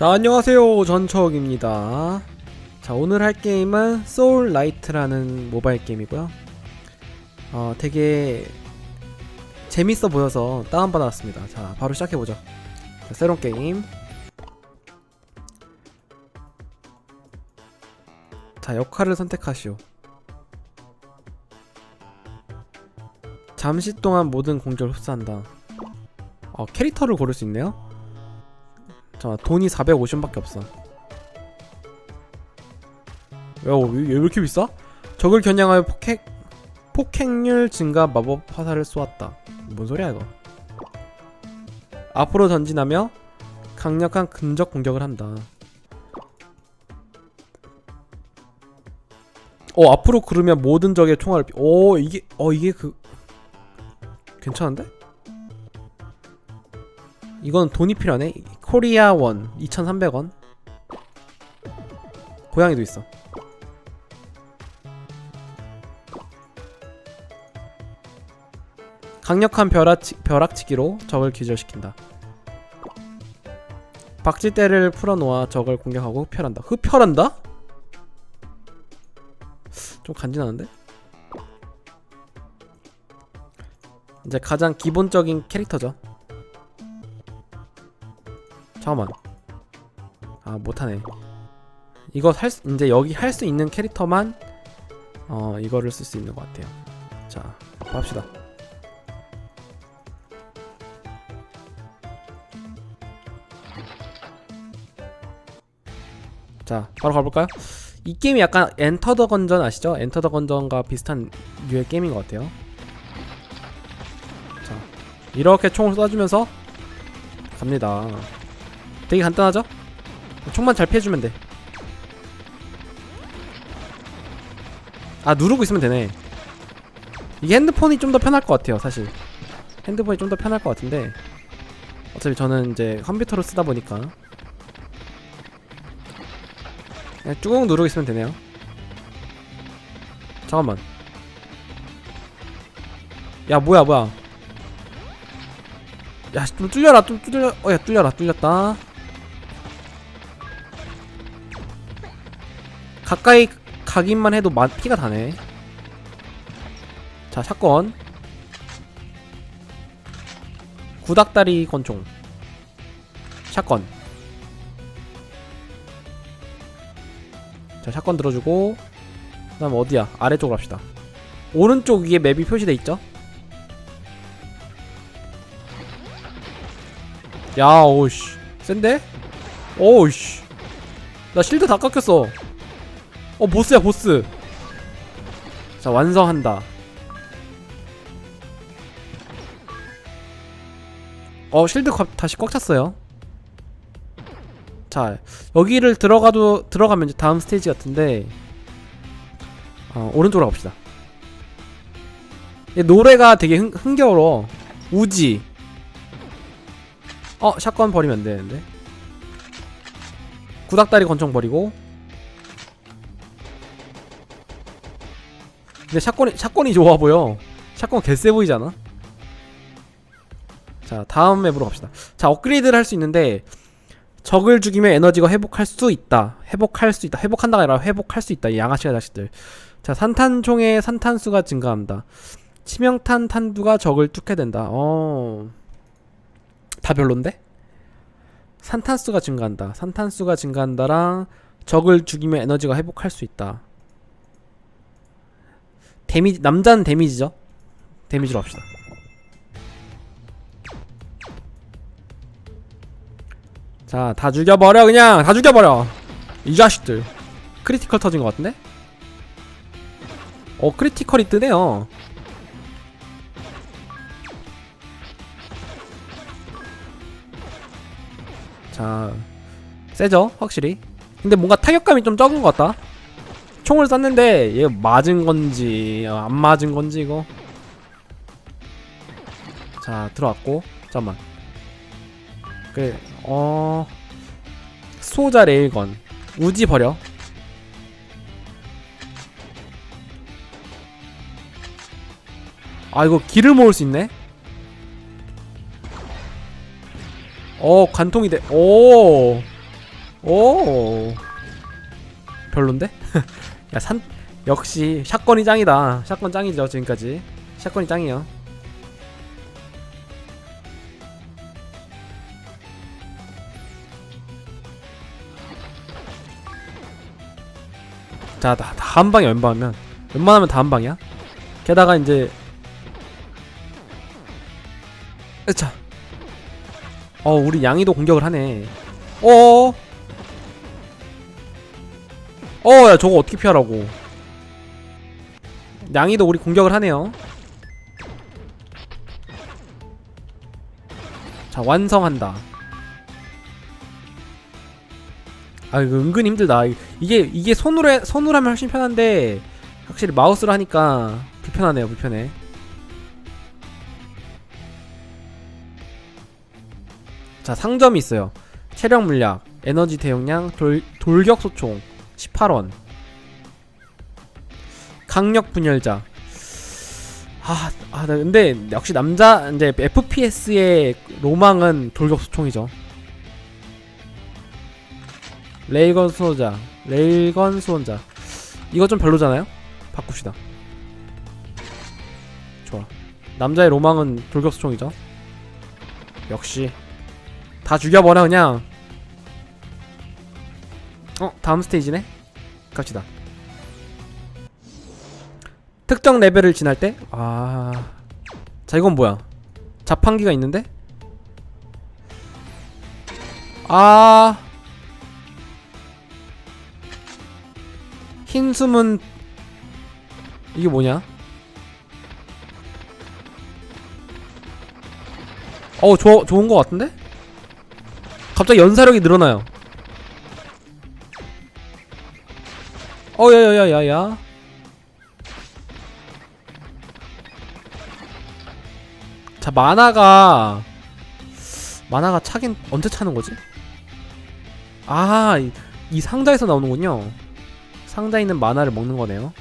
자 안녕하세요. 전처욱입니다. 자 오늘 할 게임은 소울 라이트라는 모바일 게임이고요. 어 되게 재밌어 보여서 다운받아왔습니다. 자 바로 시작해보죠. 자, 새로운 게임. 자 역할을 선택하시오. 잠시 동안 모든 공격을 흡수한다. 어 캐릭터를 고를 수 있네요 자 돈이 450원밖에 없어 야, 왜, 왜 이렇게 비싸? 적을 겨냥하여 폭행 폭행률 증가 마법 화살을 쏘았다. 뭔 소리야 이거? 앞으로 전진하며 강력한 근접 공격을 한다. 어 앞으로 그르면 모든 적의 총알을 비... 오 이게 어 이게 그 괜찮은데? 이건 돈이 필요하네. 코리아 원 2,300원. 고양이도 있어. 강력한 벼락치, 벼락치기로 적을 기절시킨다. 박쥐대를 풀어놓아 적을 공격하고 흡혈한다. 흡혈한다? 좀 간지나는데? 이제 가장 기본적인 캐릭터죠. 잠깐만. 아 못하네. 이거 할 수, 이제 여기 할 수 있는 캐릭터만 어 이거를 쓸 수 있는 것 같아요. 자 봅시다. 자 바로 가볼까요? 이 게임이 약간 엔터 더 건전 아시죠? 엔터 더 건전과 비슷한 류의 게임인 것 같아요. 자 이렇게 총을 쏴주면서 갑니다. 되게 간단하죠? 총만 잘 피해주면 돼. 아 누르고 있으면 되네. 이게 핸드폰이 좀 더 편할 것 같아요, 사실. 핸드폰이 좀 더 편할 것 같은데 어차피 저는 이제 컴퓨터로 쓰다 보니까 그냥 쭉 누르고 있으면 되네요. 잠깐만. 야 뭐야 뭐야. 야좀 뚫려라 좀 뚫려. 어야 뚫려라 뚫렸다. 가까이 가기만 해도 마, 피가 다네. 자 사건. 구닥다리 권총. 샷건. 자 샷건 들어주고 그 다음 어디야 아래쪽으로 합시다 오른쪽 위에 맵이 표시돼 있죠 야 오씨 센데? 오씨 나 실드 다 깎였어 어 보스야 보스 자 완성한다 어 실드 거- 다시 꽉 찼어요 자 여기를 들어가도 들어가면 이제 다음 스테이지 같은데 어, 오른쪽으로 갑시다. 이 노래가 되게 흥, 흥겨워. 우지. 어 샷건 버리면 안 되는데. 구닥다리 권총 버리고. 근데 샷건이 샷건이 좋아 보여. 샷건 개쎄 보이잖아. 자 다음 맵으로 갑시다. 자 업그레이드를 할 수 있는데 적을 죽이면 에너지가 회복할 수 있다. 회복할 수 있다. 회복한다가 아니라 회복할 수 있다. 이 양아치가 자식들. 자, 산탄총의 산탄수가 증가합니다. 치명탄 탄두가 적을 뚫게 된다. 어. 다 별론데? 산탄수가 증가한다. 산탄수가 증가한다랑 적을 죽이면 에너지가 회복할 수 있다. 데미지 남자는 데미지죠. 데미지로 합시다. 자, 다 죽여버려 그냥 다 죽여버려 이 자식들 크리티컬 터진 것 같은데? 어 크리티컬이 뜨네요 자 세죠 확실히 근데 뭔가 타격감이 좀 적은 것 같다 총을 쐈는데 얘 맞은 건지 어, 안 맞은 건지 이거. 자 들어왔고 잠깐만. 그래 어 수호자 레일건. 우지 버려. 아 이거 길을 모을 수 있네? 어 관통이 돼오! 오! 별론데? 야 산 역시 샷건이 짱이다 샷건 짱이죠 지금까지 샷건이 짱이요 자, 다, 다 한 방에 웬만하면 웬만하면 다 한 방이야. 게다가 이제 으차. 어, 우리 양이도 공격을 하네. 어. 어, 야, 저거 어떻게 피하라고. 양이도 우리 공격을 하네요. 자, 완성한다. 아, 이거 은근 힘들다. 이게 이게 손으로 해, 손으로 하면 훨씬 편한데 확실히 마우스로 하니까 불편하네요. 불편해. 자 상점이 있어요. 체력 물약, 에너지 대용량, 돌, 돌격 소총 18원. 강력 분열자. 아, 아, 나 근데 역시 남자 이제 FPS의 로망은 돌격 소총이죠. 레일건 수호자 레일건 수호자 이거 좀 별로잖아요? 바꿉시다 좋아 남자의 로망은 돌격수총이죠 역시 다 죽여버려 그냥 어 다음 스테이지네 갑시다 특정 레벨을 지날 때 아 자 이건 뭐야 자판기가 있는데 아 흰 숨은 이게 뭐냐? 어, 좋 좋은 거 같은데? 갑자기 연사력이 늘어나요. 어, 야야야 야 야. 자, 만화가 만화가 차긴 언제 차는 거지? 아, 이, 이 상자에서 나오는군요. 상자에 있는 만화를 먹는 거네요.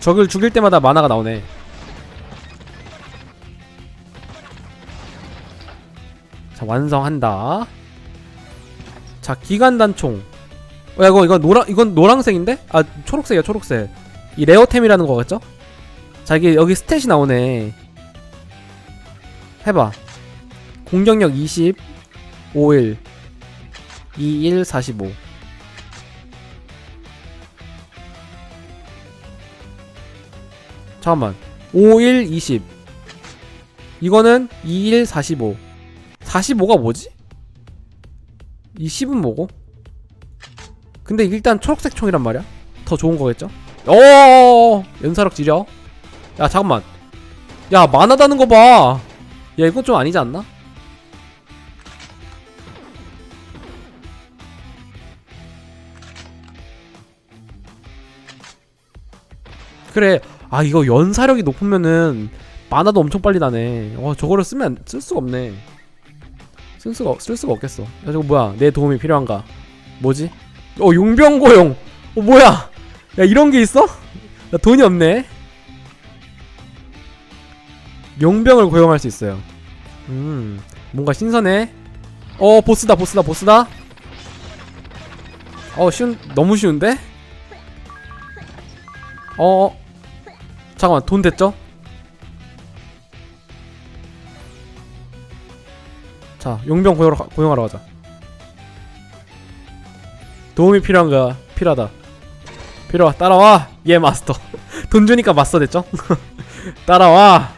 적을 죽일 때마다 만화가 나오네. 완성한다. 자, 기관단총. 어, 야, 이거, 이거 노랑, 이건 노랑색인데? 아, 초록색이야, 초록색. 이 레어템이라는 거겠죠? 자, 이게 여기 스탯이 나오네. 해봐. 공격력 20 51 21 45 잠깐만 51 20 이거는 21 45 45가 뭐지? 이 10은 뭐고? 근데 일단 초록색 총이란 말이야 더 좋은 거겠죠? 오 연사력 지려 야 잠깐만 야 만화다는 거봐 야 이건 좀 아니지 않나? 그래 아 이거 연사력이 높으면은 만화도 엄청 빨리 나네 와 저거를 쓰면 쓸 수가 없네 쓸 수가 쓸 수가 없겠어. 야 저거 뭐야? 내 도움이 필요한가? 뭐지? 어 용병 고용! 어 뭐야? 야 이런 게 있어? 나 돈이 없네. 용병을 고용할 수 있어요. 음 뭔가 신선해? 어 보스다 보스다 보스다? 어 쉬운 너무 쉬운데? 어 잠깐만 돈 됐죠? 자 용병 고용하러, 가- 고용하러 가자. 도움이 필요한가? 필요하다. 필요하 따라와! 예 마스터. 돈 주니까 마스터 됐죠? 따라와!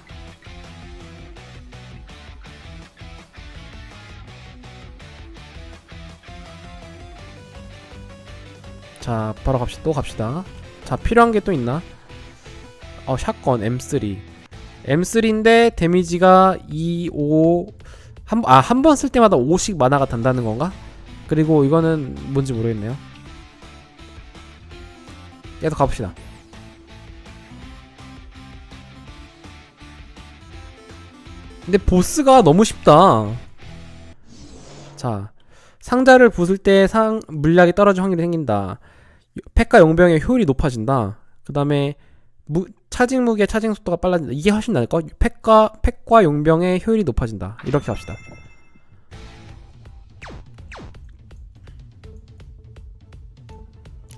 자 바로 갑시다 또 갑시다. 자 필요한 게 또 있나? 어 샷건 M3 M3인데 데미지가 2, 5 한, 아, 한 번 쓸 때마다 5씩 만화가 단다는 건가? 그리고 이거는 뭔지 모르겠네요 계속 가봅시다 근데 보스가 너무 쉽다 자 상자를 부술 때 상 물약이 떨어질 확률이 생긴다. 팩과 용병의 효율이 높아진다. 그 다음에 차징 무기의 차징 속도가 빨라진다. 이게 훨씬 나을 거. 팩과 팩과 용병의 효율이 높아진다. 이렇게 합시다.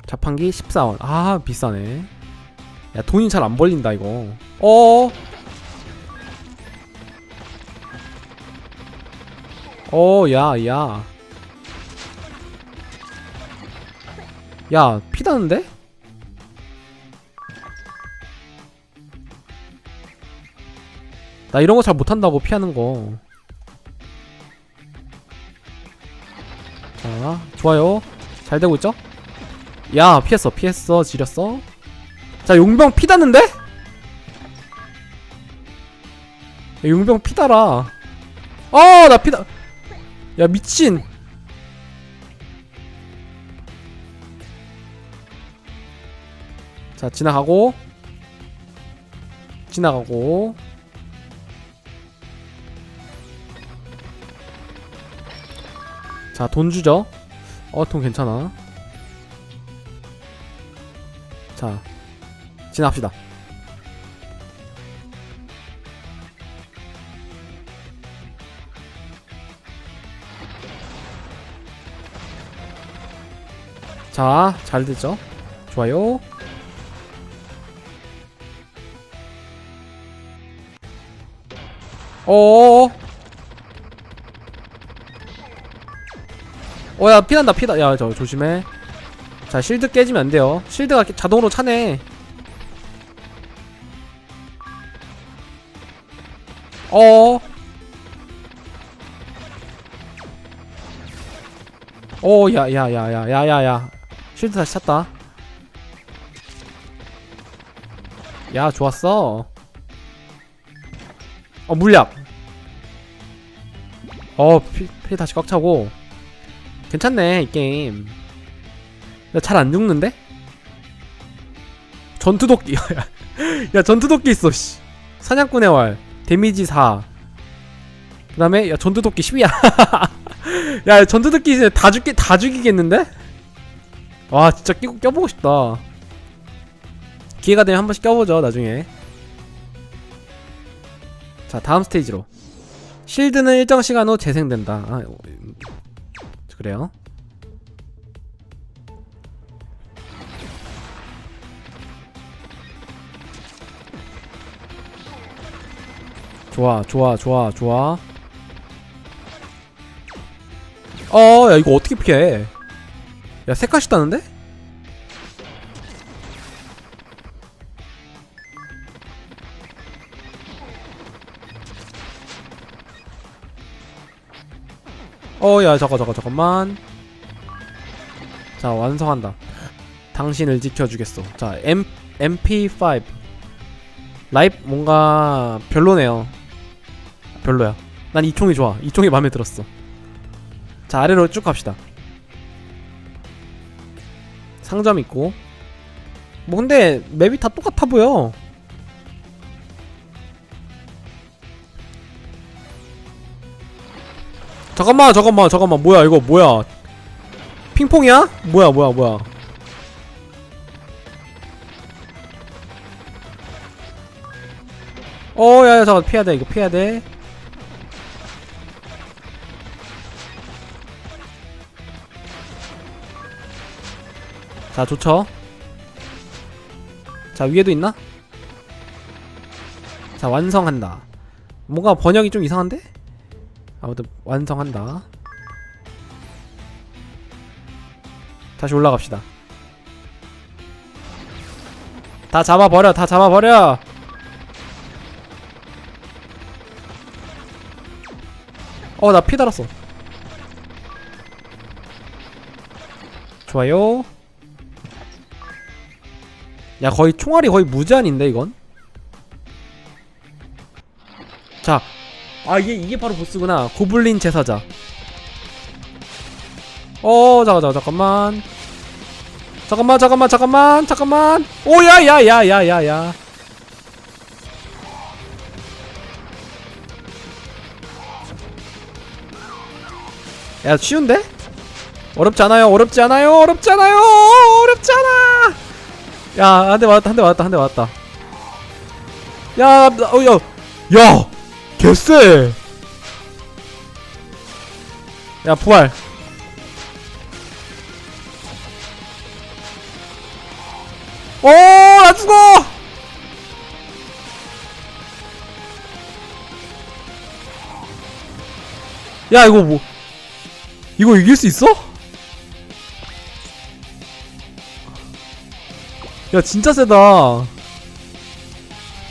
자판기 14원. 아 비싸네. 야 돈이 잘 안 벌린다 이거. 어. 어, 야, 야. 야, 피다는데? 나 이런 거 잘 못한다고 피하는 거. 자, 좋아요. 잘 되고 있죠? 야, 피했어, 피했어, 지렸어. 자, 용병 피다는데? 야, 용병 피다라. 아, 나 피다. 야, 미친. 자, 지나가고. 지나가고. 자, 돈 주죠. 어, 돈 괜찮아. 자, 지나갑시다. 자, 잘 됐죠? 좋아요. 어어어. 어, 야, 피난다, 피다. 야, 저, 조심해. 자, 실드 깨지면 안 돼요. 실드가 깨- 자동으로 차네. 어. 오, 야, 야, 야, 야, 야, 야, 야. 실드 다시 찼다. 야, 좋았어. 어, 물약. 어, 피, 피 다시 꽉 차고. 괜찮네, 이 게임. 나 잘 안 죽는데? 전투도끼. 야, 전투도끼 있어, 씨. 사냥꾼의 활. 데미지 4. 그 다음에, 야, 전투도끼 10이야. 야, 전투도끼 이제 다 죽기, 다 죽이겠는데? 와, 진짜 끼고 껴보고 싶다. 기회가 되면 한 번씩 껴보죠, 나중에. 자, 다음 스테이지로. 실드는 일정 시간 후 재생된다. 아, 그래요. 좋아, 좋아, 좋아, 좋아. 어, 야, 이거 어떻게 피해? 야, 색깔이 다는데? 어, 야, 잠깐, 잠깐, 잠깐만. 자, 완성한다. 당신을 지켜주겠어. 자, M, MP5. 라이프 뭔가 별로네요. 별로야. 난 이 총이 좋아. 이 총이 마음에 들었어. 자, 아래로 쭉 갑시다. 상점 있고. 뭐 근데 맵이 다 똑같아 보여. 잠깐만, 잠깐만, 잠깐만. 뭐야, 이거 뭐야? 핑퐁이야? 뭐야, 뭐야, 뭐야. 어, 야, 야, 잠깐 피해야 돼. 이거 피해야 돼. 자, 좋죠. 자, 위에도 있나? 자, 완성한다. 뭔가 번역이 좀 이상한데? 아무튼 완성한다. 다시 올라갑시다. 다 잡아버려, 다 잡아버려! 어, 나 피 달았어. 좋아요. 야, 거의 총알이 거의 무제한인데, 이건? 자. 아, 이게, 이게 바로 보스구나. 고블린 제사자. 어, 잠깐, 잠깐, 잠깐만. 잠깐만, 잠깐만, 잠깐만, 잠깐만. 오, 야, 야, 야, 야, 야, 야. 야, 쉬운데? 어렵지 않아요, 어렵지 않아요, 어렵지 않아요, 어렵지 않아! 야, 한 대 맞았다, 한 대 맞았다, 한 대 맞았다. 야, 나- 어, 야, 야, 개쎄. 야, 부활. 오, 나 죽어. 야, 이거 뭐? 이거 이길 수 있어? 야, 진짜 세다.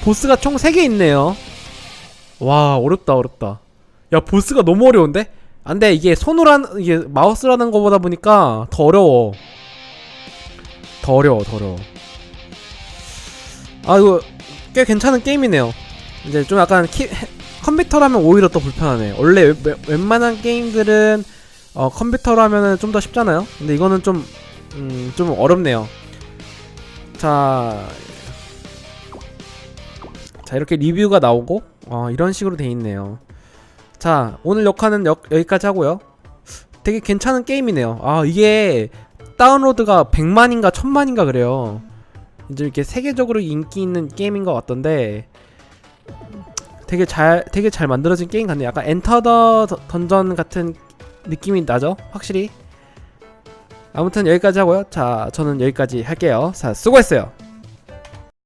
보스가 총 3개 있네요. 와, 어렵다, 어렵다. 야, 보스가 너무 어려운데? 안 돼, 이게 손으로 한, 이게 마우스로 하는 거보다 보니까 더 어려워. 더 어려워, 더 어려워. 아, 이거 꽤 괜찮은 게임이네요. 이제 좀 약간 키, 하면 오히려 더 불편하네. 원래 웬- 웬- 웬만한 게임들은 어, 컴퓨터로 하면은 좀 더 쉽잖아요. 근데 이거는 좀, 음, 좀 어렵네요. 자, 자 이렇게 리뷰가 나오고 어, 이런 식으로 돼 있네요. 자 오늘 역할은 여, 여기까지 하고요. 되게 괜찮은 게임이네요. 아 이게 다운로드가 100만인가 1000만인가 그래요. 이제 이렇게 세계적으로 인기 있는 게임인 것 같던데 되게 잘 되게 잘 만들어진 게임 같네요. 약간 엔터 더 더- 던전 같은 느낌이 나죠? 확실히. 아무튼 여기까지 하고요. 자 저는 여기까지 할게요. 자 수고했어요.